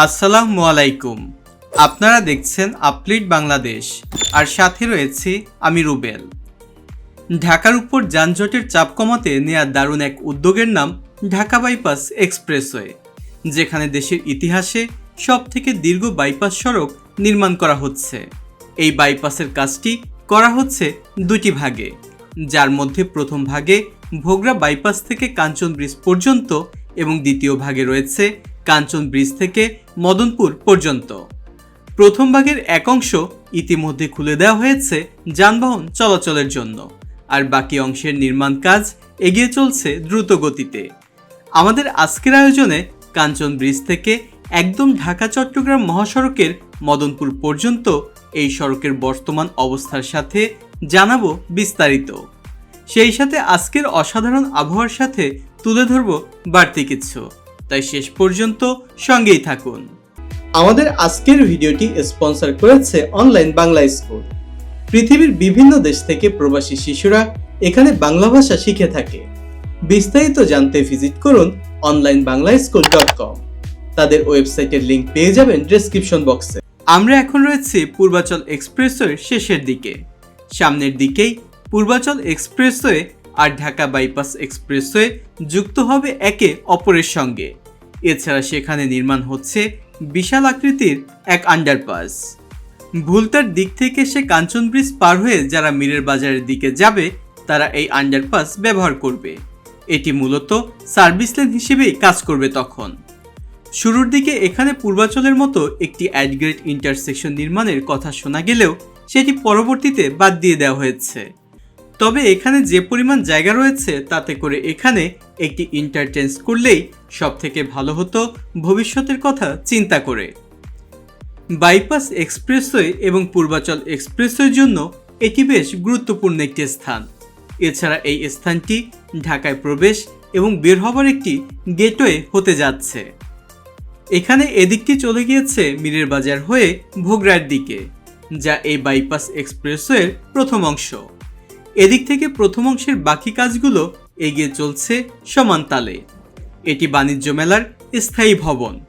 আসসালামু আলাইকুম। আপনারা দেখছেন আপলিট বাংলাদেশ, আর সাথে রয়েছি আমি রুবেল। ঢাকার উপর যানজটের চাপ কমাতে নেয়া দারুণ এক উদ্যোগের নাম ঢাকা বাইপাস এক্সপ্রেসওয়ে, যেখানে দেশের ইতিহাসে সব থেকে দীর্ঘ বাইপাস সড়ক নির্মাণ করা হচ্ছে। এই বাইপাসের কাজটি করা হচ্ছে দুটি ভাগে, যার মধ্যে প্রথম ভাগে ভোগড়া বাইপাস থেকে কাঞ্চন ব্রিজ পর্যন্ত এবং দ্বিতীয় ভাগে রয়েছে কাঞ্চন ব্রিজ থেকে মদনপুর পর্যন্ত। প্রথম ভাগের এক অংশ ইতিমধ্যে খুলে দেওয়া হয়েছে যানবাহন চলাচলের জন্য, আর বাকি অংশের নির্মাণ কাজ এগিয়ে চলছে দ্রুত গতিতে। আমাদের আজকের আয়োজনে কাঞ্চন ব্রিজ থেকে একদম ঢাকা চট্টগ্রাম মহাসড়কের মদনপুর পর্যন্ত এই সড়কের বর্তমান অবস্থার সাথে জানাব বিস্তারিত। সেই সাথে আজকের অসাধারণ আবহাওয়ার সাথে তুলে ধরব বাড়তি কিছু। তাই শেষ পর্যন্ত সঙ্গেই থাকুন। আমাদের আজকের ভিডিওটি স্পন্সর করেছে অনলাইন বাংলা স্কুল। পৃথিবীর বিভিন্ন দেশ থেকে প্রবাসী শিশুরা এখানে বাংলা ভাষা শিখে থাকে। বিস্তারিত জানতে ভিজিট করুন online Bangla school dot com. তাদের ওয়েবসাইটের লিঙ্ক পেয়ে যাবেন ডেসক্রিপশন বক্সে। আমরা এখন রয়েছি পূর্বাচল এক্সপ্রেসওয়ের শেষের দিকে। সামনের দিকেই পূর্বাচল এক্সপ্রেসওয়ে আর ঢাকা বাইপাস এক্সপ্রেসওয়ে যুক্ত হবে একে অপরের সঙ্গে। এছাড়া সেখানে নির্মাণ হচ্ছে বিশাল আকৃতির এক আন্ডারপাস ভুলতার দিক থেকে সে কাঞ্চন ব্রিজ পার হয়ে যারা মীরের বাজারের দিকে যাবে, তারা এই আন্ডারপাস ব্যবহার করবে। এটি মূলত সার্ভিস লেন হিসেবেই কাজ করবে তখন। শুরুর দিকে এখানে পূর্বাচলের মতো একটি অ্যাডগ্রেড ইন্টারসেকশন নির্মাণের কথা শোনা গেলেও সেটি পরবর্তীতে বাদ দিয়ে দেওয়া হয়েছে। তবে এখানে যে পরিমাণ জায়গা রয়েছে তাতে করে এখানে একটি ইন্টারচেঞ্জ করলেই সব থেকে ভালো হতো ভবিষ্যতের কথা চিন্তা করে। বাইপাস এক্সপ্রেসওয়ে এবং পূর্বাচল এক্সপ্রেসওয়ের জন্য এটি বেশ গুরুত্বপূর্ণ একটি স্থান। এছাড়া এই স্থানটি ঢাকায় প্রবেশ এবং বের হবার একটি গেটওয়ে হতে যাচ্ছে। এখানে এদিকটি চলে গিয়েছে মীরের বাজার হয়ে ভোগড়ার দিকে, যা এই বাইপাস এক্সপ্রেসওয়ের প্রথম অংশ। এদিক থেকে প্রথম অংশের বাকি কাজগুলো এগিয়ে চলছে সমান তালে এটি বাণিজ্য মেলার স্থায়ী ভবন।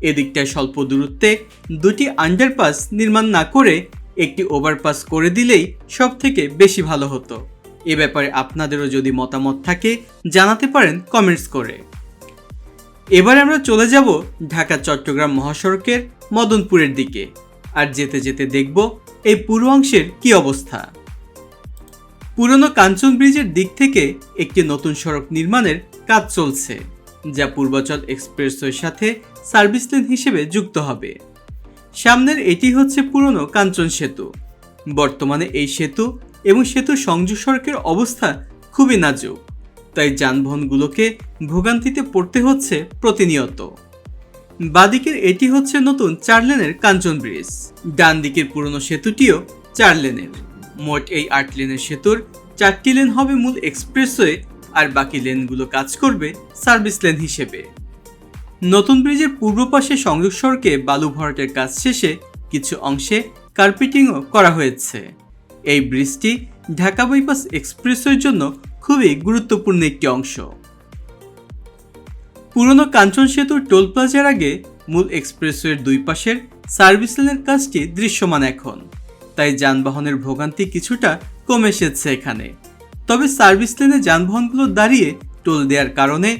এদিকটায় স্বল্প দূরত্বে দুটি আন্ডারপাস নির্মাণ না করে একটি ওভারপাস করে দিলেই সব থেকে বেশি ভালো হতো। এ ব্যাপারে আপনাদেরও যদি মতামত থাকে, জানাতে পারেন কমেন্টস করে। এবার আমরা চলে যাব ঢাকা চট্টগ্রাম মহাসড়কের মদনপুরের দিকে। আর যেতে যেতে দেখব এই পূর্বাংশের কি অবস্থা। পুরনো কাঞ্চন ব্রিজের দিক থেকে একটি নতুন সড়ক নির্মাণের কাজ চলছে, যা পূর্বাচল এক্সপ্রেসওয়ের সাথে সার্ভিস লেন হিসেবে যুক্ত হবে। সামনের এটি হচ্ছে পুরনো কাঞ্চন সেতু। বর্তমানে এই সেতু এবং সেতু সংযোগ সড়কের অবস্থা খুবই নাজুক, তাই যানবাহনগুলোকে ভোগান্তিতে পড়তে হচ্ছে প্রতিনিয়ত। বাদিকের এটি হচ্ছে নতুন চার লেনের কাঞ্চন ব্রিজ ডান দিকের পুরনো সেতুটিও চার লেনের। মোট এই আট লেনের সেতুর চারটি লেন হবে মূল এক্সপ্রেসওয়ে আর বাকি লেনগুলো কাজ করবে সার্ভিস লেন হিসেবে। নতুন ব্রিজের পূর্ব পাশে সংযোগ সড়কে বালু ভরাটের কাজ শেষে কিছু অংশে কার্পেটিংও করা হয়েছে। এই ব্রিজটি ঢাকা বাইপাস এক্সপ্রেসওয়ের জন্য খুবই গুরুত্বপূর্ণ একটি অংশ। পুরনো কাঞ্চন সেতুর টোল প্লাজার আগে মূল এক্সপ্রেসওয়ের দুই পাশের সার্ভিস লেনের কাজটি দৃশ্যমান এখন। তাই যানবাহনের ভোগান্তি কিছুটা কমে এসেছে এখানে। তবে সার্ভিস লেনে যানবাহনগুলো দাঁড়িয়ে টোল দেওয়ার কারণে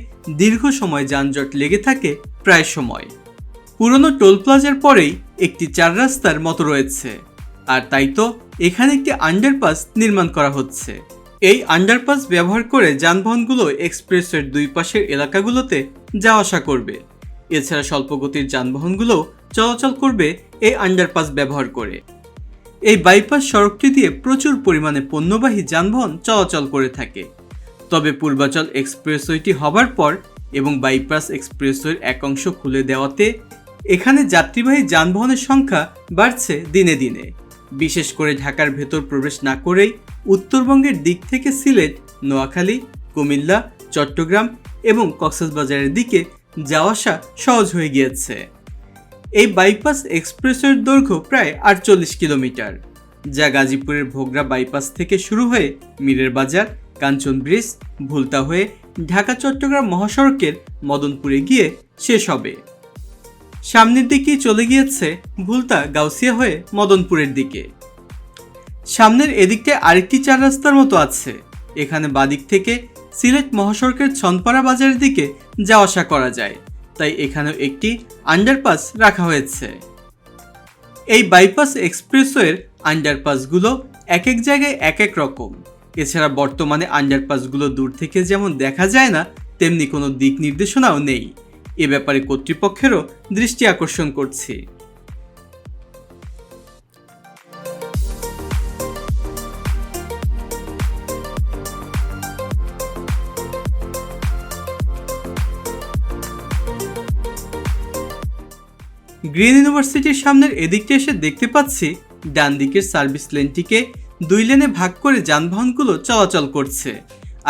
দীর্ঘ সময় যানজট লেগে থাকে প্রায় সময়। পুরনো টোল প্লাজার পরেই একটি চার রাস্তার মতো রয়েছে। আর তাই তো এখানে একটি আন্ডারপাস নির্মাণ করা হচ্ছে। এই আন্ডারপাস ব্যবহার করে যানবাহনগুলো এক্সপ্রেসের দুই পাশের এলাকাগুলোতে যাওয়া আসা করবে। এছাড়া স্বল্পগতির যানবাহনগুলো চলাচল করবে এই আন্ডারপাস ব্যবহার করে। এই বাইপাস সড়কটি দিয়ে প্রচুর পরিমাণে পণ্যবাহী যানবাহন চলাচল করে থাকে। তবে পূর্বাচল এক্সপ্রেসওয়েটি হবার পর এবং বাইপাস এক্সপ্রেসওয়ের এক অংশ খুলে দেওয়াতে এখানে যাত্রীবাহী যানবাহনের সংখ্যা বাড়ছে দিনে দিনে। বিশেষ করে ঢাকার ভেতর প্রবেশ না করেই উত্তরবঙ্গের দিক থেকে সিলেট, নোয়াখালী, কুমিল্লা, চট্টগ্রাম এবং কক্সবাজারের দিকে যাওয়া আসা সহজ হয়ে গিয়েছে। এই বাইপাস এক্সপ্রেসের দৈর্ঘ্য প্রায় আটচল্লিশ কিলোমিটার। যা গাজীপুরের ভোগড়া বাইপাস থেকে শুরু হয়ে মীরের বাজার, কাঞ্চন ব্রিজ, ভুলতা হয়ে ঢাকা, চট্টগ্রাম মহাসড়কের মদনপুরে গিয়ে শেষ হবে। সামনের দিকেই চলে গিয়েছে ভুলতা গাউসিয়া হয়ে মদনপুরের দিকে। সামনের এদিকটায় আরেকটি চার রাস্তার মতো আছে। এখানে বাদিক থেকে সিলেট মহাসড়কের ছনপাড়া বাজারের দিকে যাওয়া আসা করা যায়। তাই এখানেও একটি আন্ডারপাস রাখা হয়েছে। এই বাইপাস এক্সপ্রেসওয়ের আন্ডারপাসগুলো এক এক জায়গায় এক এক রকম। এছাড়া বর্তমানে আন্ডারপাসগুলো দূর থেকে যেমন দেখা যায় না, তেমনি কোনো দিক নির্দেশনাও নেই। এ ব্যাপারে কর্তৃপক্ষেরও দৃষ্টি আকর্ষণ করছি। গ্রিন ইউনিভার্সিটির সামনের এদিকটা এসে দেখতে পাচ্ছি, ডান দিকের সার্ভিস লেনটিকে দুই লেনে ভাগ করে যানবাহনগুলো চলাচল করছে।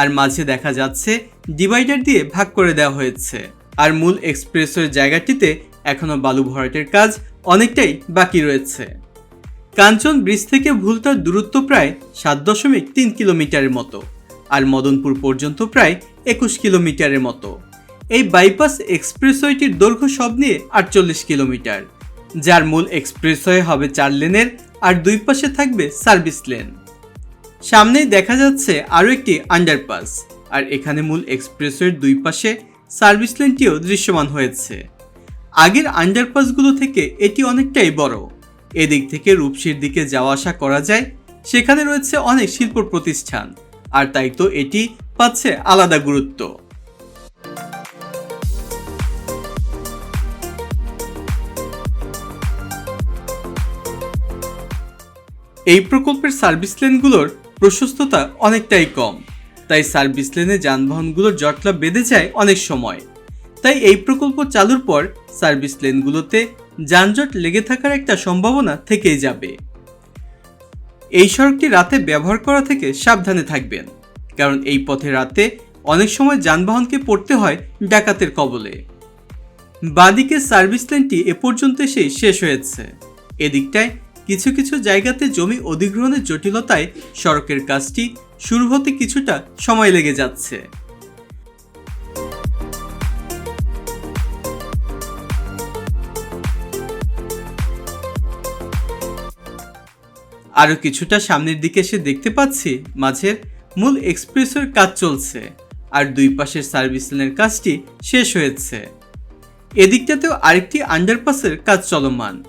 আর মাঝে দেখা যাচ্ছে, ডিভাইডার দিয়ে ভাগ করে দেওয়া হয়েছে। আর মূল এক্সপ্রেসওয়ের জায়গাটিতে এখনও বালু ভরাটের কাজ অনেকটাই বাকি রয়েছে। কাঞ্চন ব্রিজ থেকে ভুলতার দূরত্ব প্রায় সাত দশমিক তিন কিলোমিটারের মতো। আর মদনপুর পর্যন্ত প্রায় একুশ কিলোমিটারের মতো। এই বাইপাস এক্সপ্রেসওয়েটির দৈর্ঘ্য সব নিয়ে আটচল্লিশ কিলোমিটার, যার মূল এক্সপ্রেসওয়ে হবে চার লেনের আর দুই পাশে থাকবে সার্ভিস লেন সামনেই দেখা যাচ্ছে আরও একটি আন্ডারপাস আর এখানে মূল এক্সপ্রেসওয়ের দুই পাশে সার্ভিস লেনটিও দৃশ্যমান হয়েছে। আগের আন্ডারপাসগুলো থেকে এটি অনেকটাই বড়। এদিক থেকে রূপসীর দিকে যাওয়া আসা করা যায়, সেখানে রয়েছে অনেক শিল্প প্রতিষ্ঠান, আর তাই তো এটি পাচ্ছে আলাদা গুরুত্ব। এই প্রকল্পের সার্ভিস লেনগুলোর প্রশস্ততা অনেকটাই কম। তাই সার্ভিস লেনে যানবাহনগুলোর জটলা বেঁধে যায় অনেক সময়। তাই এই প্রকল্প চালুর পর সার্ভিস লেনগুলোতে যানজট লেগে থাকার একটা সম্ভাবনা থেকেই যাবে। এই সড়কটি রাতে ব্যবহার করা থেকে সাবধানে থাকবেন, কারণ এই পথে রাতে অনেক সময় যানবাহনকে পড়তে হয় ডাকাতের কবলে। বাদিকে সার্ভিস লেনটি এ পর্যন্ত এসেই শেষ হয়েছে। এদিকটায় কিছু কিছু জায়গাতে জমি অধিগ্রহণের জটিলতায় সড়কের কাজটি শুরু হতে কিছুটা সময় লেগে যাচ্ছে। আরও কিছুটা সামনের দিকে এসে দেখতে পাচ্ছি মাঝের মূল এক্সপ্রেসের কাজ চলছে আর দুই পাশের সার্ভিস লেনের কাজটি শেষ হয়েছে। এদিকটাতেও আরেকটি আন্ডারপাসের কাজ চলমান।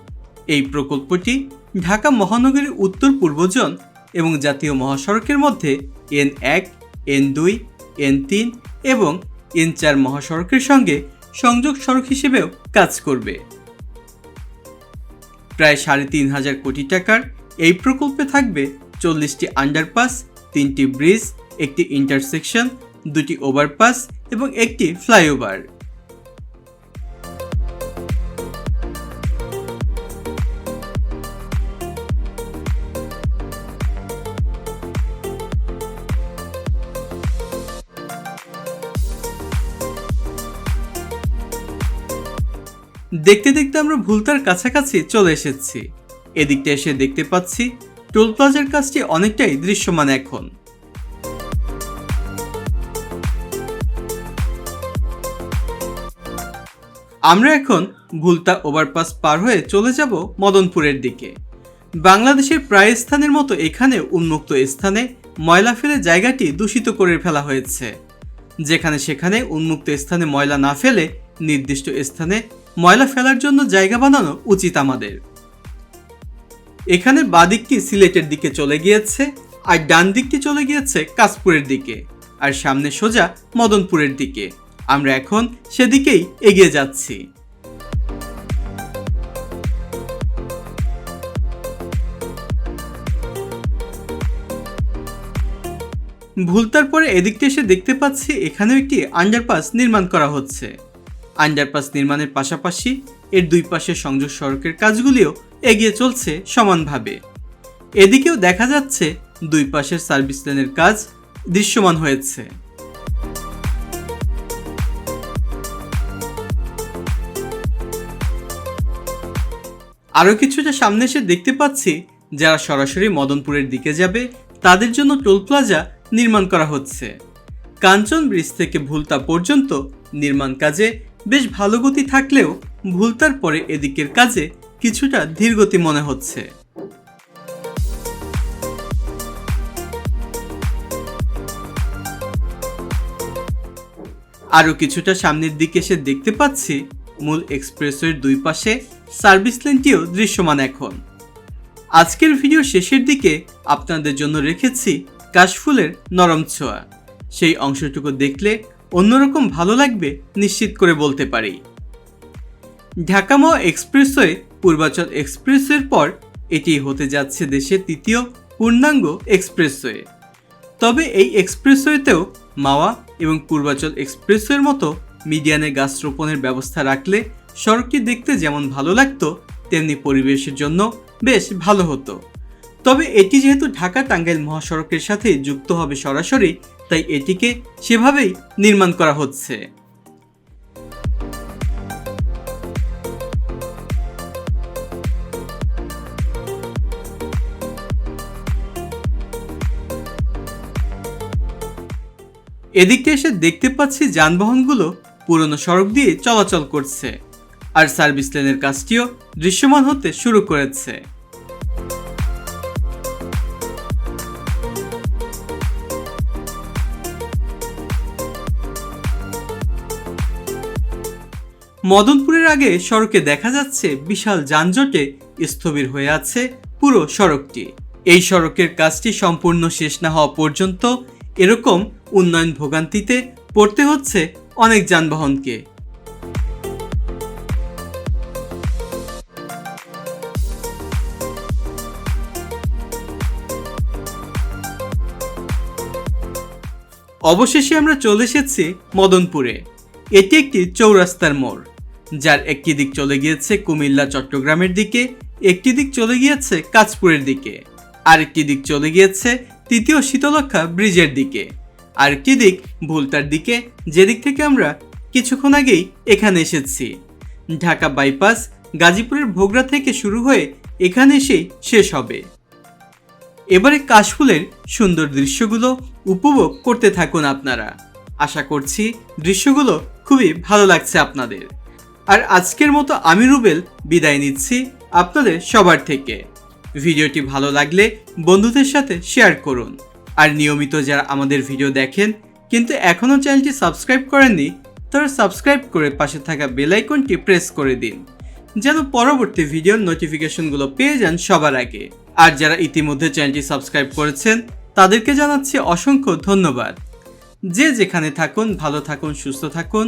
এই প্রকল্পটি ঢাকা মহানগরীর উত্তর পূর্বজন এবং জাতীয় মহাসড়কের মধ্যে এন এক, এন দুই, এন তিন এবং এন চার মহাসড়কের সঙ্গে সংযোগ সড়ক হিসেবেও কাজ করবে। প্রায় সাড়ে তিন হাজার কোটি টাকার এই প্রকল্পে থাকবে চল্লিশটি আন্ডারপাস, তিনটি ব্রিজ, একটি ইন্টারসেকশন, দুটি ওভারপাস এবং একটি ফ্লাইওভার। দেখতে দেখতে আমরা ভুলতার কাছাকাছি চলে এসেছি। এদিকটা এসে দেখতে পাচ্ছি টোল প্লাজার কাজটি অনেকটাই দৃশ্যমান এখন। আমরা এখন ভুলতা ওভারপাস পার হয়ে চলে যাব মদনপুরের দিকে। বাংলাদেশের প্রায় স্থানের মতো এখানে উন্মুক্ত স্থানে ময়লা ফেলে জায়গাটি দূষিত করে ফেলা হয়েছে। যেখানে সেখানে উন্মুক্ত স্থানে ময়লা না ফেলে নির্দিষ্ট স্থানে ময়লা ফেলার জন্য জায়গা বানানো উচিত আমাদের। এখানে বাদিকটি সিলেটের দিকে চলে গিয়েছে আর ডান দিকটি চলে গিয়েছে কাশপুরের দিকে আর সামনে সোজা মদনপুরের দিকে। আমরা এখন সেদিকেই এগিয়ে যাচ্ছি। ভুলতার পরে এদিকটি এসে দেখতে পাচ্ছি এখানেও একটি আন্ডারপাস নির্মাণ করা হচ্ছে। আন্ডারপাস নির্মাণের পাশাপাশি এর দুই পাশে সংযোগ সড়কের কাজগুলিও এগিয়ে চলছে সমানভাবে। এদিকেও দেখা যাচ্ছে দুই পাশের সার্ভিস লেনের কাজ দৃশ্যমান হয়েছে। আরও কিছুটা সামনে এসে দেখতে পাচ্ছি, যারা সরাসরি মদনপুরের দিকে যাবে, তাদের জন্য টোল প্লাজা নির্মাণ করা হচ্ছে। কাঞ্চন ব্রিজ থেকে ভুলতা পর্যন্ত নির্মাণ কাজে বেশ ভালো গতি থাকলেও ভুলতার পরে এদিকের কাজে কিছুটা ধীরগতি মনে হচ্ছে। আরও কিছুটা সামনের দিকে এসে দেখতে পাচ্ছি মূল এক্সপ্রেসওয়ের দুই পাশে সার্ভিস লেনটিও দৃশ্যমান এখন। আজকের ভিডিও শেষের দিকে আপনাদের জন্য রেখেছি কাশফুলের নরম ছোঁয়া। সেই অংশটুকু দেখলে অন্যরকম ভালো লাগবে নিশ্চিত করে বলতে পারি। ঢাকামাও এক্সপ্রেসওয়ে, পূর্বাচল এক্সপ্রেসওয়ের পর এটি হতে যাচ্ছে দেশের তৃতীয় পূর্ণাঙ্গ এক্সপ্রেসওয়ে। তবে এই এক্সপ্রেসওয়েতেও মাওয়া এবং পূর্বাচল এক্সপ্রেসওয়ের মতো মিডিয়ানে গাছ রোপণের ব্যবস্থা রাখলে সড়কটি দেখতে যেমন ভালো লাগতো, তেমনি পরিবেশের জন্য বেশ ভালো হতো। তবে এটি যেহেতু ঢাকা টাঙ্গাইল মহাসড়কের সাথে যুক্ত হবে সরাসরি তাই এটিকে সেভাবেই নির্মাণ করা হচ্ছে। এদিকে এসে দেখতে পাচ্ছি যানবাহনগুলো পুরনো সড়ক দিয়ে চলাচল করছে, আর সার্ভিস লেনের কাজটিও দৃশ্যমান হতে শুরু করেছে। মদনপুরের আগে সড়কে দেখা যাচ্ছে বিশাল যানজটে স্থবির হয়ে আছে পুরো সড়কটি। এই সড়কের কাজটি সম্পূর্ণ শেষ না হওয়া পর্যন্ত এরকম উন্নয়ন ভোগান্তিতে পড়তে হচ্ছে অনেক যানবাহনকে। অবশেষে আমরা চলে এসেছি মদনপুরে। এটি একটি চৌরাস্তার মোড়। যার একটি দিক চলে গিয়েছে কুমিল্লা, চট্টগ্রামের দিকে, একটি দিক চলে গিয়েছে কাঁচপুরের দিকে। আরেকটি দিক চলে গিয়েছে তৃতীয় শীতলক্ষা ব্রিজের দিকে। আরেকটি দিক ভুলতার দিকে, যেদিক থেকে আমরা কিছুক্ষণ আগেই এখানে এসেছি। ঢাকা বাইপাস, গাজীপুরের ভোগড়া থেকে শুরু হয়ে এখানে এসেই শেষ হবে। এবারে কাশফুলের সুন্দর দৃশ্যগুলো উপভোগ করতে থাকুন আপনারা। আশা করছি দৃশ্যগুলো খুবই ভালো লাগছে আপনাদের। আর আজকের মতো আমি রুবেল বিদায় নিচ্ছি আপনাদের সবার থেকে। ভিডিওটি ভালো লাগলে বন্ধুদের সাথে শেয়ার করুন। আর নিয়মিত যারা আমাদের ভিডিও দেখেন, কিন্তু এখনও চ্যানেলটি সাবস্ক্রাইব করেননি, তারা সাবস্ক্রাইব করে পাশে থাকা বেল আইকনটি প্রেস করে দিন, যেন পরবর্তী ভিডিওর নোটিফিকেশনগুলো পেয়ে যান সবার আগে। আর যারা ইতিমধ্যে চ্যানেলটি সাবস্ক্রাইব করেছেন, তাদেরকে জানাচ্ছি অসংখ্য ধন্যবাদ। যে যেখানে থাকুন, ভালো থাকুন, সুস্থ থাকুন।